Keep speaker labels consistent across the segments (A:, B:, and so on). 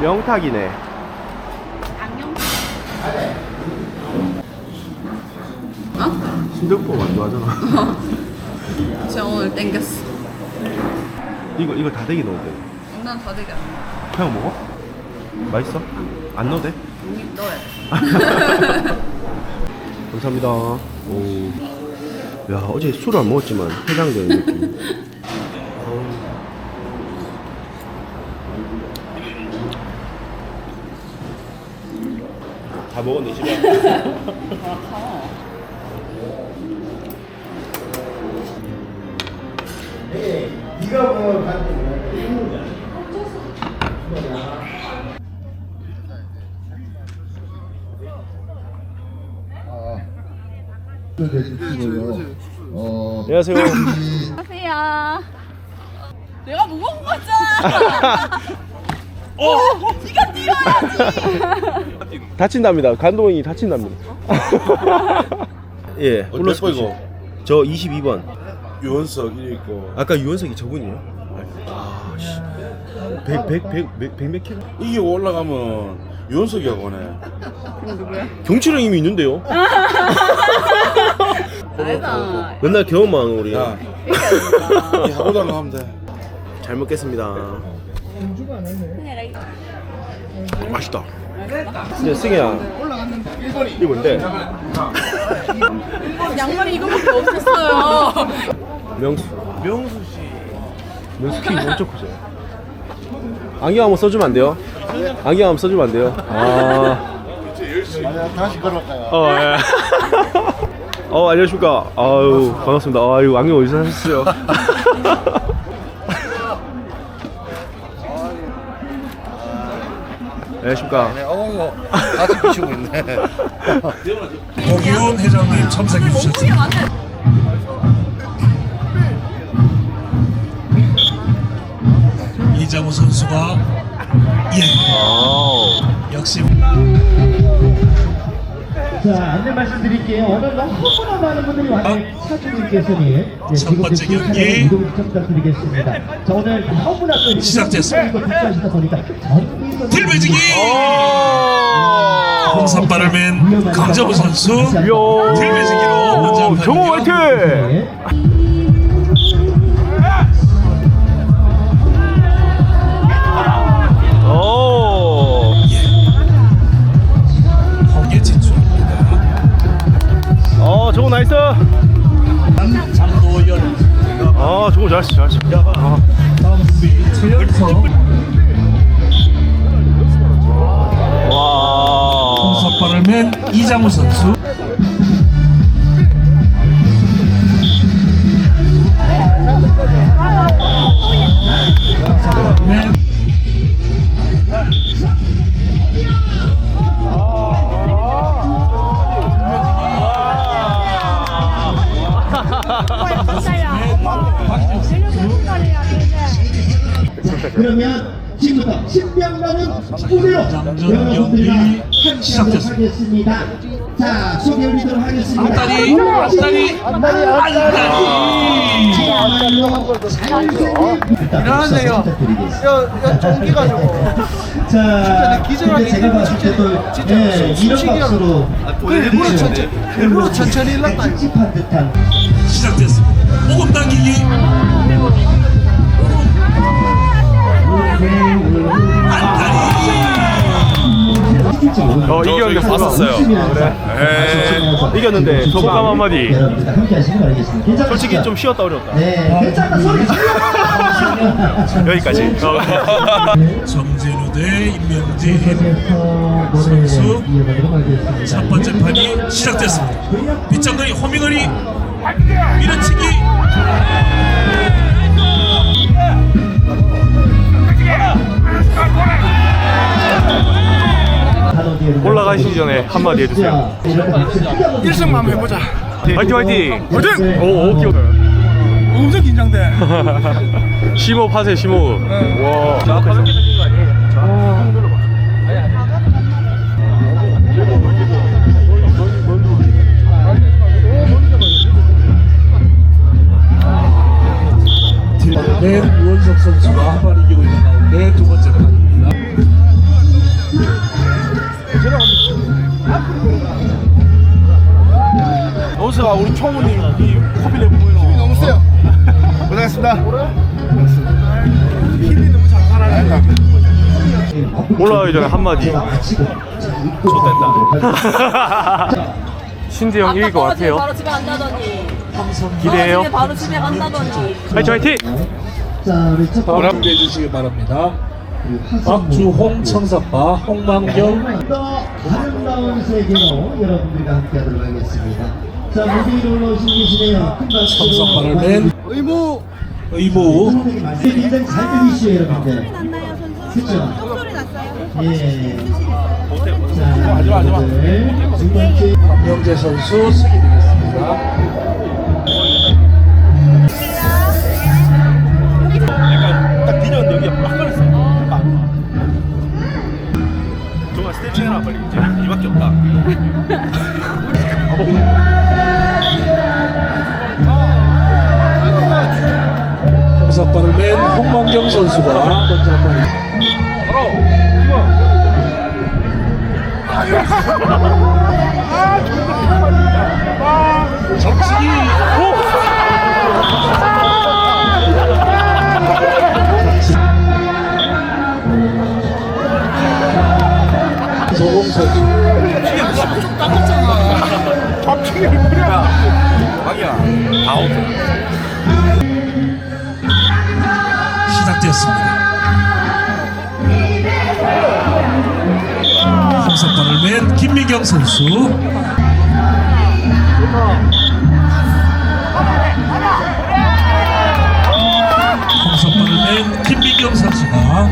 A: 명탁이네.
B: 안녕.
A: 순대국밥 안 좋아하잖아.
B: 제가 오늘 땡겼어.
A: 이거 이거 다대기 넣어도 돼.
B: 난다 되게
A: 그냥 먹어? 맛있어? 안 넣어도 돼?
B: 용입 넣어야 돼.
A: 감사합니다. 오. 야, 어제 술을 안 먹었지만 해장된 느낌. 다 먹었네, 집에.
C: 어,
A: 안녕하세요.
B: 안녕하세요. 내가 무거운 거잖아. 어, 네가 뛰어야지.
A: 다친답니다. 감독이 다친답니다. 예,
D: 몇번 이거?
A: 저 22번.
D: 유원석 이 있고
A: 아까 유원석이 저분이에요? 아, 씨. 100, 100, 100, 100, 100, 몇 킬로?
D: 이게 올라가면 유원석이하고 오네
A: 경치령 이미 있는데요?
B: 알다.
A: 맨날 경험만 우리.
D: 야
B: 이
D: 하고 달라고 하면 돼
A: 잘 먹겠습니다. 맛있다. 근데 승희야, 이거 뭔데?
B: 양말이 이거밖에 없었어요.
A: 명수. 명수 씨. 명수 키 엄청 크죠? 안경 한번 써주면 안 돼요? 안경 한번 써주면 안 돼요? 아.
C: 다시 걸어갈까요?
A: 어, 예. 어, 안녕하십니까. 아유, 반갑습니다. 아유, 안경 어디서 사셨어요? 안녕하십니까.
C: 네, 어, 같이 비추고 있네.
E: 고기훈 회장님 참석해 주셨습니다. 이장우 선수가 예 역시
F: 자, 안내 말씀드릴게요. 오늘 너무나 많은 분들이 왔는데 차주님께서는 네,
E: 첫
F: 지금
E: 번째 경기
F: 부탁드리겠습니다. 자, 오늘 너무나 또 이렇게
E: 시작됐습니다.
F: 이거 보니까 전
A: 어!
E: 홍삼바를 맨 강정우 선수 먼저 한
A: 정호. 화이팅!
F: 네.
A: 어, 정호 나이스! 아, 정호 잘했어, 잘했어. 아. 와.
E: 홍삼바를 맨 이장우 선수
F: 함께하도록
E: 시작됐습니다.
F: 하겠습니다. 자, 소개해드리도록 하겠습니다.
E: 앞다리 앞다리
F: 앞다리,
E: 앞다리
F: 정말로 잘생긴 일어나세요. 야, 쫑기 가지고. 자, 근데 제가 봤을 때도 예, 이런 박수로 일부러 천천히 일부러 천천히 일렀다. 찝찝한 듯한.
E: 시작됐습니다. 모금 당기기
A: 이겼는데 봤었어요. 그래. 이겼는데 소감 한마디.
F: 여러분들 함께 하시기 바라겠습니다. 괜찮으시죠?
A: 솔직히 좀 쉬었다 어려웠다.
F: 네.
A: 여기까지.
E: 정진우 대
F: 계속해서
E: 선수. 첫 번째 판이 시작됐습니다. 빗장거리 호밍거리 밀어치기
A: 올라가시기 전에 한마디 해주세요.
F: 1승만 한번 해보자.
A: 화이팅 화이팅! 화이팅! 오, 오 귀여워.
G: 엄청 긴장돼.
A: 심호흡 하세요 심호흡. 와. 올라가기 전에 한마디. 좋됐다. 신재영 이길 것 같아요.
B: 바로 집에 간다더니.
A: 기대해요.
B: 바로 집에 간다더니.
A: 화이팅 화이팅!
F: 자, 우리 첫 번째
E: 주시기 바랍니다. 박주홍 청사파 홍만경
F: 더 아름다운 세계로 여러분들과 함께하도록 하겠습니다. 자, 무대 위로 올라오신 계시네요.
E: 청사파를 맨
F: 의무
E: 의무
F: 굉장히 잘 들리시죠, 여러분들. 그죠?
B: 소리 났어요.
F: 예. 자, 하지마, 하지마. 두 번째.
E: 선수 되겠습니다.
A: 약간 딱 걸렸어. 정말 스트레칭 해라 빨리 이제 이밖에 없다.
E: 청사파를 맨 홍만경 선수가 먼저 한 번 시작되었습니다. 맨 김미경 선수 홍사파를 맨 김미경 선수가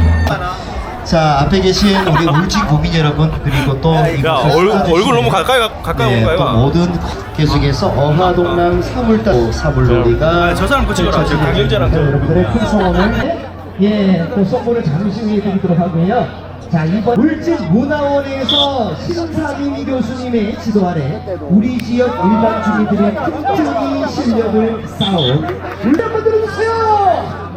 F: 자, 앞에 계신 우리 울진 국민 여러분 그리고
A: 또야
F: 이곳을
A: 얼굴 너무 가까이 가- 가까이
F: 네, 온또
A: 거야.
F: 모든 계속해서 어하동랑 사물단 사물놀이가
A: 아, 저 사람
F: 펼쳐지고
A: 강경재랑 저.
F: 여러분들의 큰 소원을 예, 또 선물을 잠시 후에 드리도록 하고요. 자, 이번 울진 문화원에서 신사림 교수님의 지도 아래 우리 지역 일반 주민들의 끈질기 실력을 쌓아온 울진 한번 들어주세요!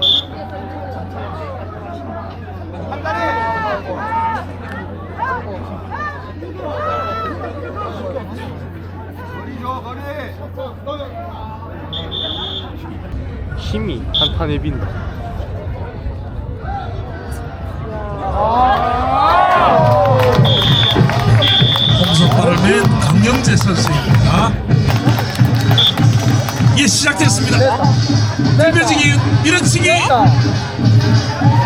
A: 힘이 한탄에 빈다.
E: 맨 강영재 선수입니다. 예 시작됐습니다. 들벼지기 밀어치기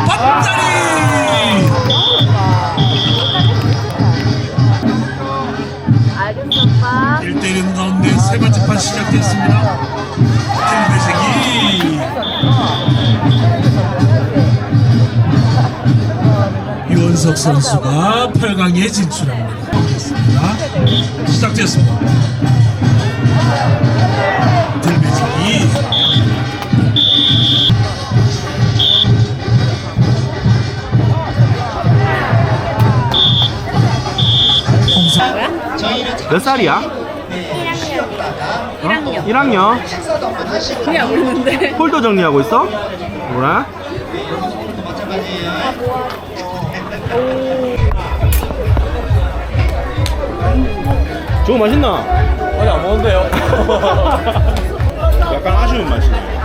E: 밧다리
B: 알겠어, 오빠.
E: 1대1 가운데 세 번째 판 시작됐습니다. 들벼지기 유원석 선수가 8강에 진출합니다. 보겠습니다. 시작됐습니다. 들매지기
A: 몇 살이야? 1학년. 1학년?
B: 그냥 모르는데.
A: 폴더 정리하고 있어? 뭐라? 저거 맛있나? 아니 안 먹는데요.
D: 약간 아쉬운 맛이네.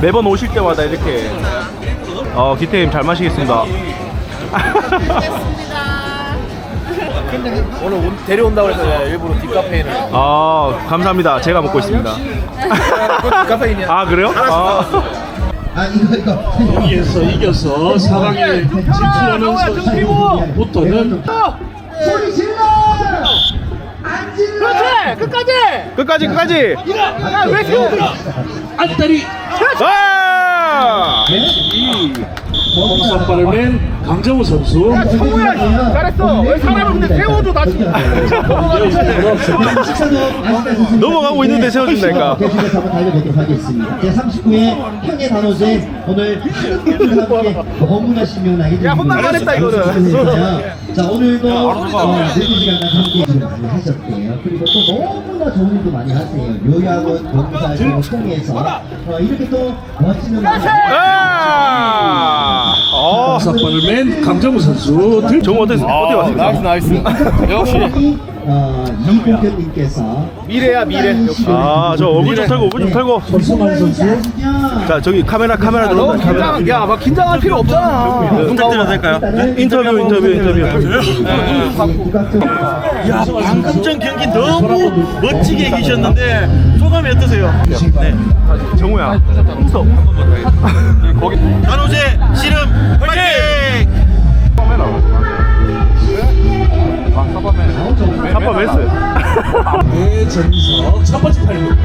A: 매번 오실 때마다 이렇게 어 기태님 잘 마시겠습니다.
G: 오늘 온- 데려온다고 해서 일부러 뒷카페인을
A: 아 감사합니다. 제가 먹고 있습니다.
G: 뒷카페인이야
A: 아 그래요? 아.
F: 아, 이거, 이거.
E: 여기에서 이겨서 4강에 진출하는 선수부터는
F: 소리 질러! 안 질러!
A: 끝까지 끝까지.
E: 안다리
A: 와!
E: 홍사파를 맨 강정호 선수
H: 잘했어. 왜 사람을 근데 세워줘 다시.
A: 넘어가고 있는데 세워준다니까.
F: 계속해서 한번 달려보도록 하겠습니다. 제39회 평의 단오제 오늘 한국분과 함께 너무나 신명나게
H: 야, 혼날만 했다, 이거는.
F: 자 오늘도 어, 4시간간 함께 일을 많이 하셨대요. 그리고 또 너무나 좋은 일도 많이 하세요. 요양원, 봉사 등을 통해서 어, 이렇게 또
A: 아, 어,
E: 박사발을 맨 강정호 선수 들
A: 정우 어땠어? 어디 왔어?
G: 나이스 나이스. 역시
F: 어, 이봉현님께서
G: 미래야 미래. 역시.
A: 아, 저 얼굴 좀 털고, 얼굴 좀 털고.
E: 손승환 선수
A: 자, 저기 카메라, 카메라
G: 너
A: 들어온다. 카메라.
G: 긴장 야막 긴장할 필요 없잖아.
A: 부탁드려도 될까요? 인터뷰, 인터뷰, 인터뷰.
F: 야
D: 방금 전 경기 너무 멋지게 이기셨는데 소감이 어떠세요? 네.
A: 정우야. 홍석.
D: 단호제 씨름 파이팅!
A: 사파 메스.
E: 배정석 첫 번째 팔입니다.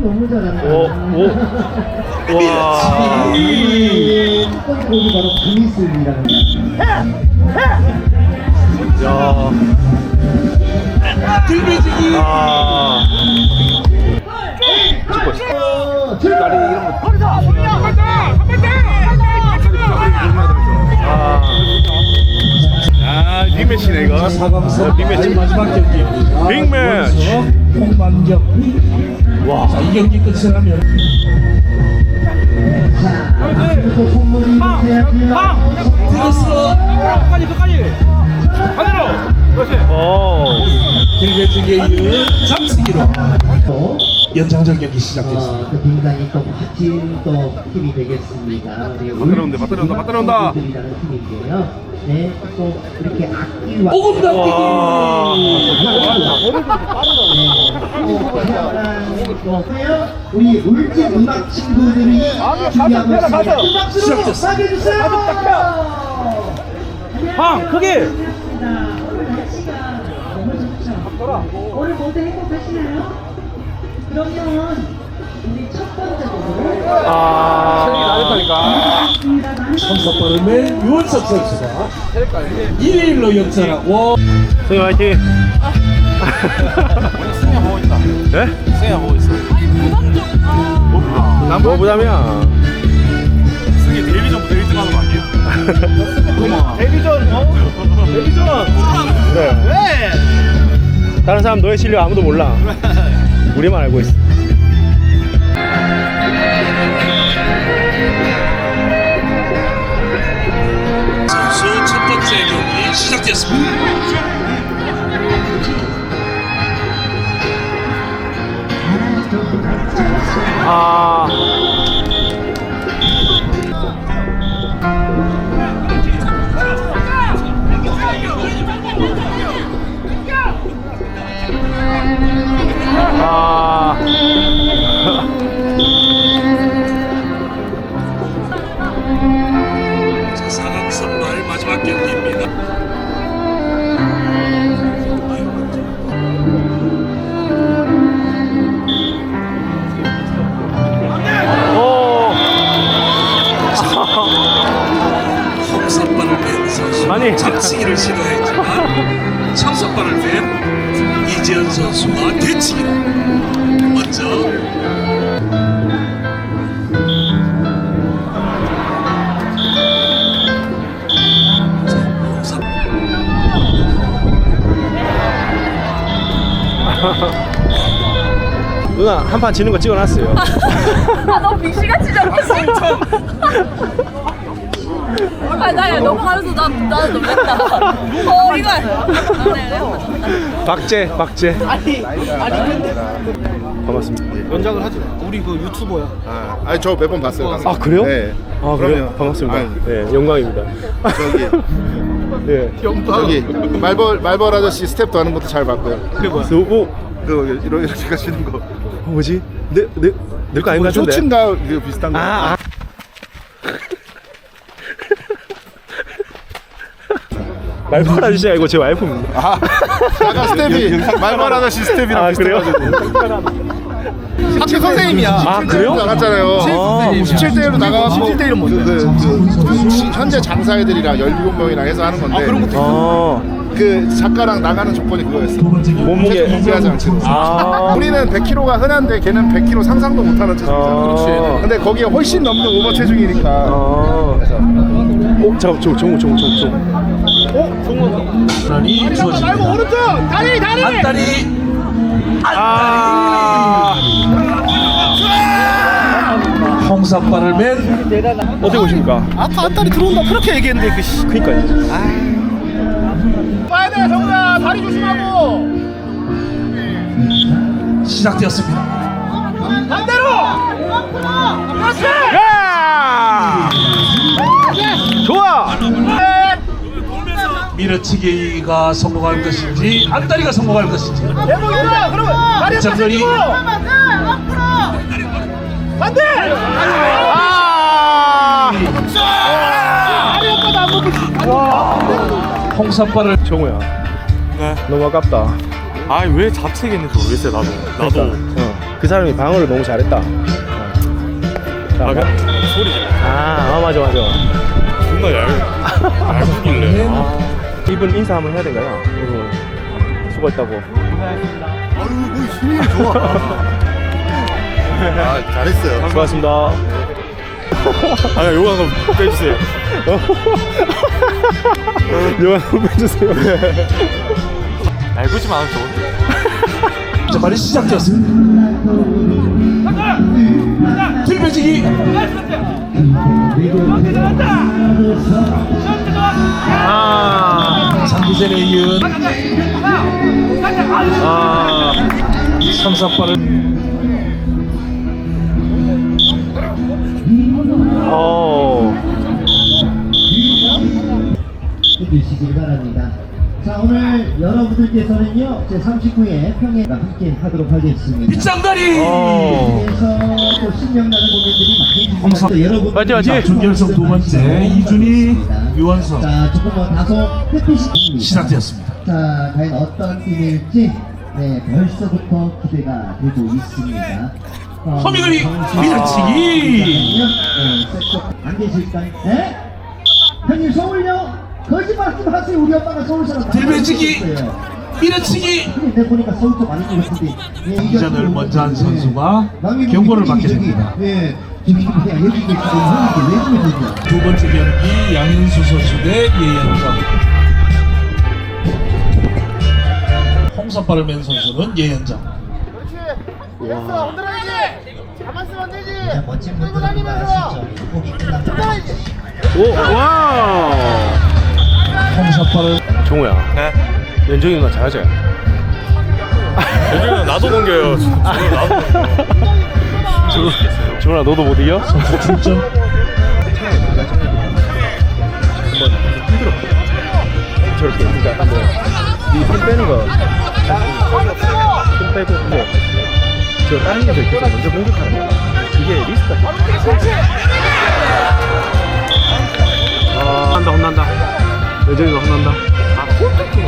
F: 너무 잘한다.
A: 오, 오. 와.
F: 곡이 바로 그리스이라는
A: 야.
E: 들배지기
A: 아.
F: 거. 출발!
A: 아. 아, 빅매치네, 이거.
E: 4강선
A: 빅매치.
E: 마지막 경기입니다.
A: 빅매치.
E: 홍만경
A: 와.
E: 자, 이 경기 끝을 하면
F: 자, 앞으로도 선물이 있어야지요.
E: 들었어
A: 어.
E: 들배지기에 이은 잡수기로
F: 또,
E: 연장전 경기 시작됐습니다.
F: 어, 또 굉장히 또 멋진 또 팀이 되겠습니다.
A: 맞다 들어온다, 맞다 들어온다.
F: 들이라는 팀인데요. 네, 또 이렇게 악기와
E: 오금 당기기
F: 우리 울진 음악 친구들이 준비하고 있습니다.
A: 크게.
I: 오늘 모두 행복하시나요? 그러면 우리 첫 번째 곡으로
A: 아.
E: 청사빠름의 유원석 선수가 1대1로 역전하고
A: 승희 화이팅. 네?
G: 승희야 보고 있어.
A: 뭐 부담이야.
D: 승희 데뷔전부터 1등 하는 거 아니에요?
G: 데뷔전 어? 데뷔전.
A: 그래.
G: 왜?
A: 다른 사람 너의 실력 아무도 몰라. 우리만 알고 있어.
E: 선수 첫 번째 경기 시작됐습니다.
A: 아. 아. 한 판 지는 거 찍어놨어요.
B: 아너 빅시같이 잡았어 아 나야 넘어가면서 나, 나 놀랬다 어 이거
A: 박제, 박제. 아니, 아니 근데. 반갑습니다.
G: 연장을 하지. 우리 그 유튜버야.
C: 아, 아니 저 몇 번 봤어요. 가서.
A: 아 그래요?
C: 네.
A: 아 그래요? 반갑습니다.
C: 아유,
A: 네, 영광입니다.
C: 저기
A: 네.
C: 저기 말벌 말벌 아저씨 스텝도 하는 것도 잘 봤고요.
A: 그게 뭐야? 오,
C: 그 이렇게 이렇게 가시는 거.
A: 어, 뭐지? 내, 내, 내거 아닌 것 같은데?
C: 그 비슷한 거.
A: 아, 아. 말벌 아저씨 아니고 제 와이프입니다.
C: 아, 약간 스텝이 말벌 아저씨 스텝이랑
A: 아, 그래요?
C: 학교 선생님이야.
A: 아, 그래요?
C: 나갔잖아요.
A: 아,
C: 17대1로 나가고 17대1은 뭐죠? 그, 그, 그 지- 현재 장사애들이랑 17명이랑 해서 하는 건데
A: 아,
C: 그 작가랑 나가는 조건이 그거였어.
A: 몸무게.
C: 무리하지 않기로.
A: 아.
C: 우리는 100kg가 흔한데 걔는 100kg 상상도 못하는 체중이잖아.
A: 아.
C: 근데 거기에 훨씬 넘는 오버 체중이니까.
A: 아.
C: 그래서
A: 어, 잠깐, 저, 정우, 정우, 정우, 정우.
E: 이 주어집니다.
C: 오른쪽 다리 다리.
E: 한다리
A: 아.
E: 홍사발을 맨
A: 어떻게 보십니까?
G: 아까 한 달이 들어온다 그렇게 얘기했는데 그 씨.
A: 그니까요.
C: 돼 정우야 다리 조심하고.
E: 시작되었습니다.
C: 반대로. 그렇지.
A: 야! 좋아!
E: 밀어치기가 성공할 것인지 안다리가 성공할 것인지
C: 대목이다. 그러면 다리
E: 장전이
C: 반대. 아.
E: 홍사발을
A: 정우야. 너무 아깝다.
G: 아왜 자책했는지 모르겠어요 나도. 나도.
A: 어. 그 사람이 방어를 너무 잘했다. 어. 자,
G: 아, 그냥 소리
A: 아, 아, 맞아, 맞아.
G: 존나 얇. 얇길래. 아.
A: 이분 인사 한번 해야 될까요? 이분 수고했다고.
C: 아 잘했어요.
A: 수고하셨습니다.
G: 아 요거 한 번 빼주세요.
A: 영화 한번 빼주세요.
G: 얇지만 않으면 좋은데.
E: 자, 말이 시작되었습니다.
A: 아,
E: 장기전에 이은
A: 아,
E: 삼사발을
A: 어.
F: 해주시길 바랍니다. 자 오늘 여러분들께서는요 제 39회 평행과 함께 하도록 하겠습니다.
E: 빗장다리
A: 어.
F: 그래서 또 신명나는 공연들이 많이 또 여러분
A: 맞지, 맞지?
E: 준결승 두 번째 이준희 유원석
F: 자 조금 뭐 다소 햇빛이
E: 시작되었습니다.
F: 자 과연 어떤 팀일지 네 벌써부터 기대가 되고 있습니다. 정신-
E: 밀어치기.
F: 안 계실까요? 네? 형님 서울요? 거짓말 좀 하세요 우리 엄마가 서울 사람
E: 들배지기 밀어치기
F: 내 보니까 서울 쪽 많이 들었는데 예,
E: 이전을 먼저 한 선수가
F: 남이
E: 경고를 받게 됩니다.
F: 예
E: 두 번째 경기 양현수 선수 대 예현정 홍사발을 맨 선수는 예현정
C: 됐어 흔들어야지. 가만 있으면 안 되지.
F: 멋진 아시죠 곡이 끝나면
A: 오, 와.
E: 홍사발을
A: 정우야.
G: 네.
A: 연정이 누나 잘하지?
G: 요즘은 나도 넘겨요. 저는 나도. 넘겨요.
A: 정우야, 너도 못 이겨?
E: 출전
A: 저렇게 그러니까 한번 네손 빼는 거. 손 빼고 근데 저 다른 애들 계속 먼저 공격하는 거야. 그게 리스크가 아, 혼난다, 혼난다. 여정이가 혼난다. 아, 홀짝지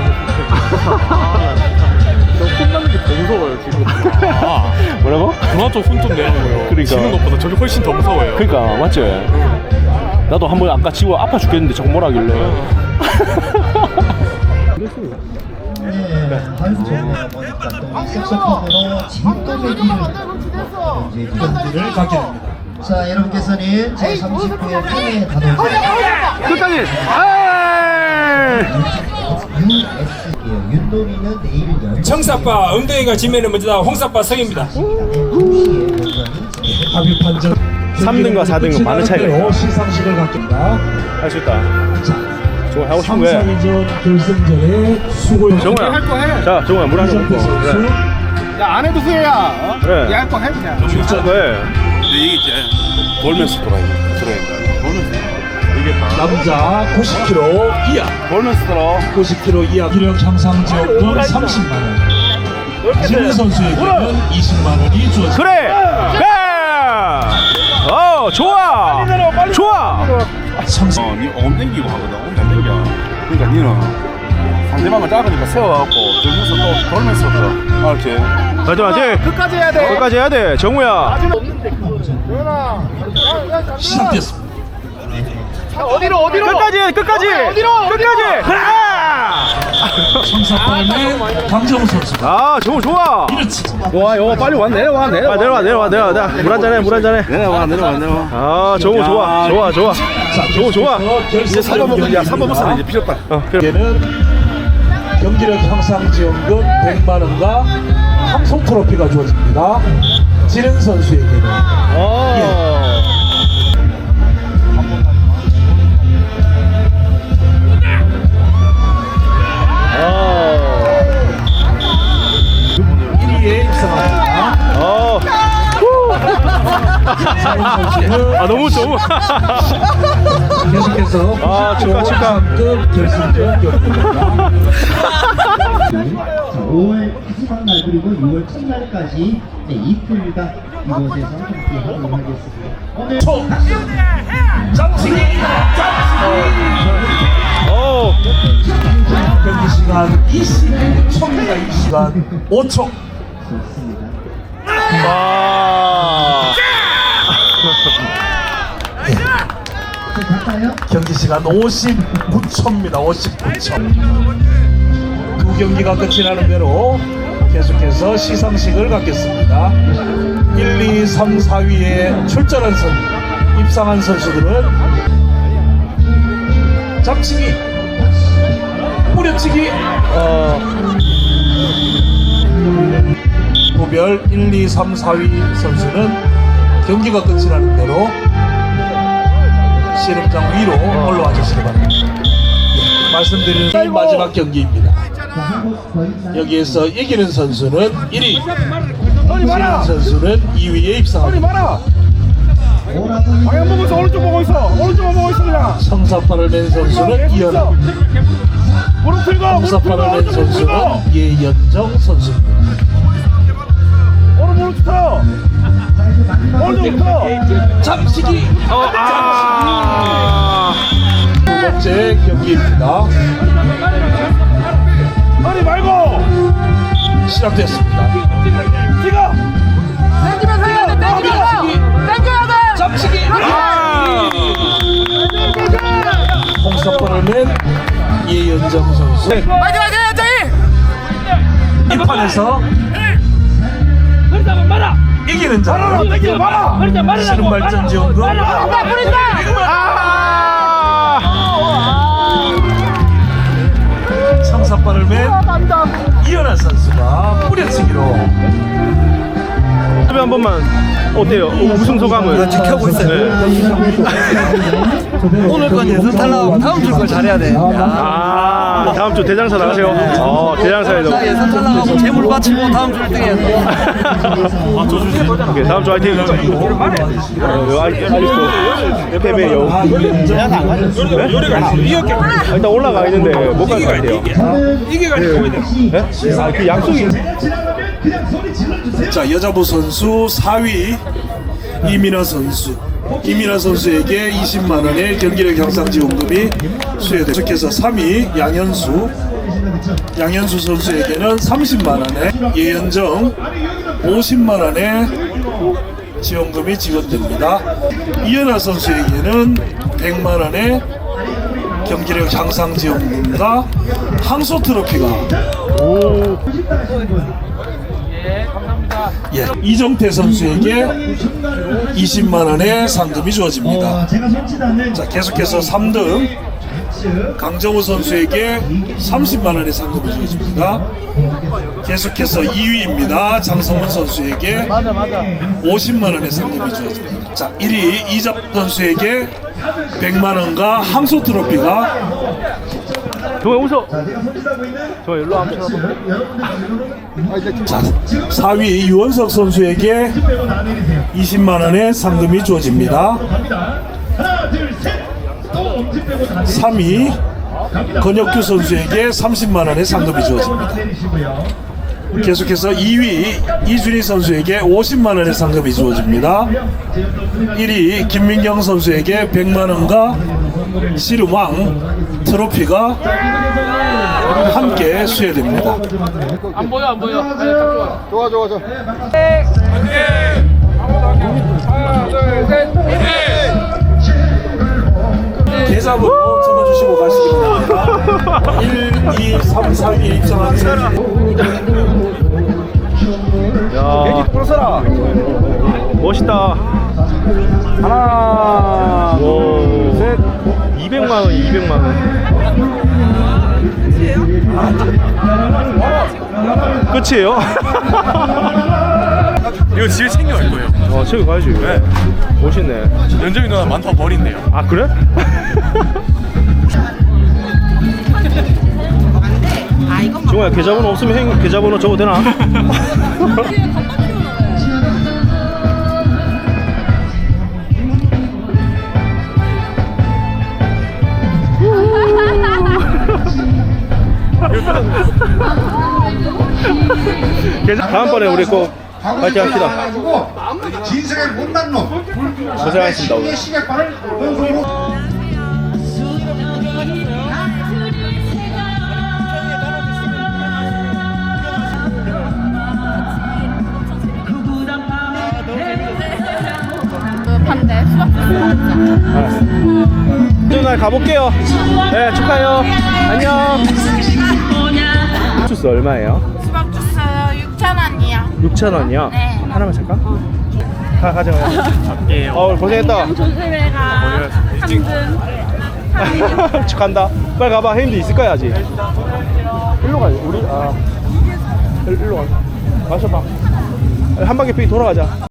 A: 너 혼나는 게 더 무서워요, 지금.
G: 아,
A: 뭐라고?
G: 그만 좀훈좀 내라고요.
A: 그러니까.
G: 지는 것보다 저게 훨씬 더 무서워요.
A: 그러니까, 맞지? 나도 한 번 아까 지고 아파 죽겠는데 저거 뭐라 하길래.
F: 네 아이고 보니 까또 색소폰으로 길을 이제
E: 경기를 갖게 됩니다.
F: 자 여러분께서는 제 39회 평의 단원
A: 끝까지! 아!
F: US예요 윤도민은 내일 10시
J: 청사빠 엉덩이가 지면은 먼저다 홍사빠 성입니다.
E: 합의 판정
A: 3등과 4등은 많은 차이가 있다.
E: 시상식을 갖습니다.
A: 할 수 있다. 정말 하고 싶은 거야.
E: 3상전 결승전에 수고
A: 정우야. 자, 정우야, 물 한잔 먹고.
E: 선수
A: 그래.
C: 야안 해도 후회야. 어?
A: 그래.
C: 야할 거 해 그냥.
A: 진짜 그래.
G: 근데 이게 이제 돌면서 돌아야 돼. 돌아야 돼. 돌면서. 이게 다
E: 남자 90kg 이하
A: 돌면서 들어.
E: 90kg 이하 기력 향상 지원금 30만 원. 지민 선수에게는 20만 원이 주어집니다.
A: 그래! 야! 어, 좋아! 좋아!
E: 삼성
C: 어, 니엄 땡기고 하거든. 땡겨. 그러니까 니는 상대방을 작으니까 세워갖고 들면서 또 돌면서 들어. 알지?
A: 화이팅 화이팅
C: 끝까지 해야 돼.
A: 끝까지 해야 돼 정우야
E: 시작됐습니다.
C: 어디로 어디로?
A: 끝까지 해 끝까지
C: 어디로, 어디로?
E: 청사파의 강정우 선수.
A: 아 정우 좋아.
E: 이렇지.
A: 와 영호 빨리 와 내려와 내려와. 내려와 내려와 내려와. 내려와 물 한 잔해 물 한 잔해. 내려와 내려와 내려와. 아 정우 좋아 좋아 좋아. 정우 좋아.
E: 이제 3번
A: 먹야 3번 먹으면 이제 필요 없다 어 그래.
E: 경기는 경기력 향상 지원금 100만 원과 항송 트로피가 주어집니다. 지는 선수에게는.
A: 어. 아 너무 좋아.
E: 계속해서
A: 아, 축하, 축하.
E: 결승전 경기입니다.
F: 자, 5월 마지막 날 그리고 6월 첫 날까지 네, 이틀간 이곳에서 함께 하도록 하겠습니다. 오늘
E: 초 잡치기
A: 어.
E: 경기 시간 20초입니다. 이 시간 5초.
F: 좋습니다.
A: 와.
E: 경기 시간 59초입니다. 59초. 두 경기가 끝이 나는 대로 계속해서 시상식을 갖겠습니다. 1, 2, 3, 4위에 출전한 선 입상한 선수들은 잡치기, 뿌려치기,
A: 어.
E: 구별 1, 2, 3, 4위 선수는 경기가 끝이 나는 대로 씨름장 위로 올라와 주시기 바랍니다. 예, 말씀드리는 마지막 경기입니다. 여기에서 이기는 선수는 1위, 지는 선수는 2위에 입상합니다.
C: 방향 보고 있어. 오른쪽 보고 있어. 오른쪽 보고 있어 그냥.
E: 성사판을 낸 선수는 이현아,
C: 무릎 들고 무릎 무릎 들고.
E: 선수는 예연정 선수입니다.
C: 오른 무릎부터.
F: 마지막
C: 오른쪽부터.
E: 잡치기
A: 어. 아.
E: 두 번째 경기입니다.
C: 허리 말고.
E: 시작됐습니다.
C: 찍어.
B: 땡기면서 해야 돼 땡기면서 땡겨야 돼
E: 잡치기
A: 아.
E: 홍사판을 낸 예연정 선수.
B: 화이팅 화이팅 이
E: 판에서 이기는 자
C: 땡기고 말아.
E: 신발전 지원금
B: 뿌린다 뿌린다
A: 아.
E: 상사판을 맨 이현아 선수가 뿌려치기로
A: 한 번만 어때요? 어, 우승 소감을 지켜보고 있어요.
H: 오늘 건 예선 탈락하고 다음 주 걸 잘해야 돼.
A: 아 다음 주 대장사 나가세요. 어 대장사에도.
H: 나 예선 탈락하고 재물 바치고 다음 주 1등 해야 돼.
A: 오케이, 다음 주 화이팅. 어, 알- 알리스토 FM의 여. 네? 일단 올라가 있는데 못 갈 것 같아요. 네? 아, 그 약속이.
E: 자 여자부 선수 4위 이민아 선수 이민아 선수에게 20만 원의 경기력 향상 지원금이 수여돼 계속해서 3위 양현수 양현수 선수에게는 30만 원의 예연정 50만 원의 지원금이 지원됩니다. 이현아 선수에게는 100만 원의 경기력 향상 지원금과 항소 트로피가 예, 이정태 선수에게 20만 원의 상금이 주어집니다.
F: 어, 제가 손치다는
E: 자, 계속해서 3등 강정호 선수에게 30만 원의 상금이 주어집니다. 계속해서 2위입니다. 장성훈 선수에게 50만 원의 상금이 주어집니다. 자, 1위 이잡 선수에게 100만 원과 항소 트로피가
A: 동해 웃어. 저 일로 한번 쳐다봐.
E: 자, 4위 유원석 선수에게 20만 원의 상금이 주어집니다. 3위 건혁규 선수에게 30만 원의 상금이 주어집니다. 계속해서 2위 이준희 선수에게 50만 원의 상금이 주어집니다. 1위 김민경 선수에게 100만 원과 씨름왕 트로피가 함께 수여됩니다.
C: 좋아 좋아 좋아
E: 계좌번호 적어주시고 가시기 바랍니다. 1, 2, 3, 4, 2 입장하는 선수.
A: 야, 풀어서라. 멋있다. 하나, 둘, 셋. 200만 원, 200만 원. 끝이에요?
G: 이거 집에 챙겨갈 거예요.
A: 어, 저기 가야지. 네. 멋있네.
G: 연정이 누나 많다고 버린대요.
A: 아, 그래? 중호야, 계좌번호 없으면 형 계좌번호 적어도 되나? 계좌 다음번에 우리 꼭 파이팅 합시다.
C: 진생에 못난 놈
A: 고생하셨습니다, 오늘.
B: 수박 주스 먹자.
A: 날 가볼게요. 네, 축하해요. 안녕. 주스 얼마예요?
B: 수박 주스 6,000원이요.
A: 6천 원이요.
B: 네.
A: 하나만 살까? 가 가져가.
G: 갈게요.
A: 어, 고생했다.
B: 조심해 가. 상등.
A: 축한다. 빨리 가봐. 혜인도 있을 거야 아직. 일로 가. 우리 아 일로 가. 마셔봐. 한 바퀴 돌아가자.